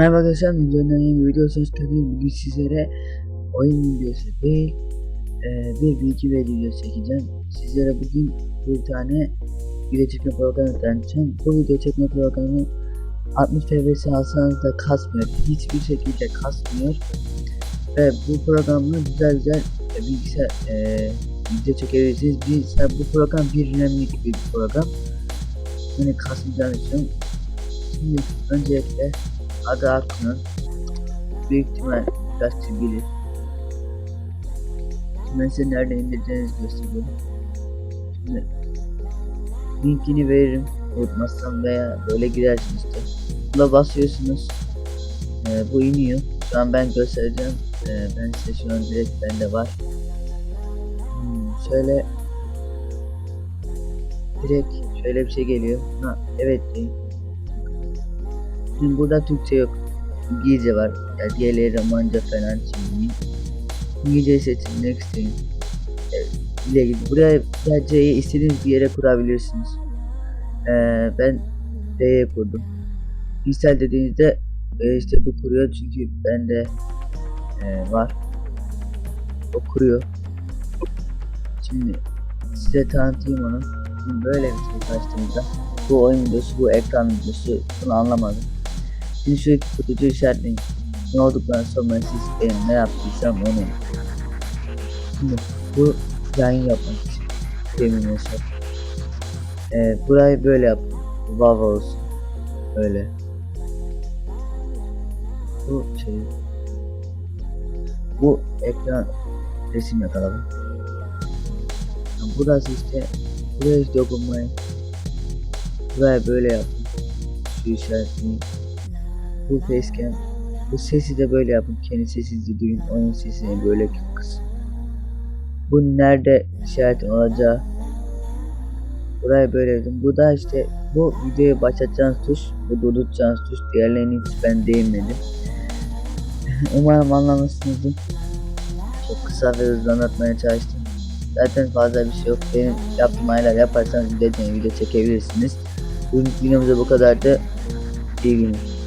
Merhaba arkadaşlar, videonun yeni bir videosu hoş geldiniz. Bugün sizlere oyun videosu değil, e, bir bilgi ve video çekeceğim. Sizlere bugün bir tane video çekme programı tanıtacağım. Bu video çekme programı 60 FPS alsanız da kasmıyor, hiçbir şekilde kasmıyor. Ve bu programla güzel güzel e, bilgisayar e, video çekebilirsiniz. Bilgisayar, bu program bir dinamik bir program. Yani kasmayacağını düşünüyorum. Şimdi öncelikle adı Akın'ın büyük ihtimal kişi bilir. Ben size nerede indireceğinizi göstereyim. Şimdi linkini veririm unutmazsam veya böyle girersiniz işte. Buna basıyorsunuz. Ee, bu iniyor. Şu an ben göstereceğim. Ee, ben size şu an direkt bende var. Hmm, şöyle direkt şöyle bir şey geliyor. Ha, evet deyin. Şimdi burada Türkçe yok. İngilizce var. Ya diğerleri Romanca falan şimdi. İngilizce seçin next deyin. Bile gidin. Buraya C'yi istediğiniz bir yere kurabilirsiniz. Ee, ben D'ye kurdum. Install dediğinizde e, işte bu kuruyor çünkü bende e, var. O kuruyor. Şimdi size tanıtayım onu. Şimdi böyle bir şey açtığımızda bu oyun videosu, bu ekran videosu bunu anlamadım. Şimdi şu kutucu işaretleyin. Ne olduktan sonra siz benim ne yaptıysam onu. Şimdi bu yayın yapmak için yemin hesap. Ee, burayı böyle yap. Vav olsun. Öyle. Bu şey. Bu ekran resim yakaladım. Yani burası işte buraya hiç dokunmayın. Buraya böyle yapın. Şu işaretini. Bu facecam. Bu sesi de böyle yapın. Kendi sesinizi duyun. Oyun sesini böyle kısın. Bu nerede işaretin olacağı. Burayı böyle yaptım. Bu da işte bu videoyu başlatacağınız tuş. Bu durduracağınız tuş. Diğerlerini hiç ben değinmedim. Umarım anlamışsınızdır. Çok kısa ve hızlı anlatmaya çalıştım. Zaten fazla bir şey yok. Benim yaptığım ayarlar yaparsanız video, video çekebilirsiniz. Bugünkü videomuzda bu kadardı. İyi günler.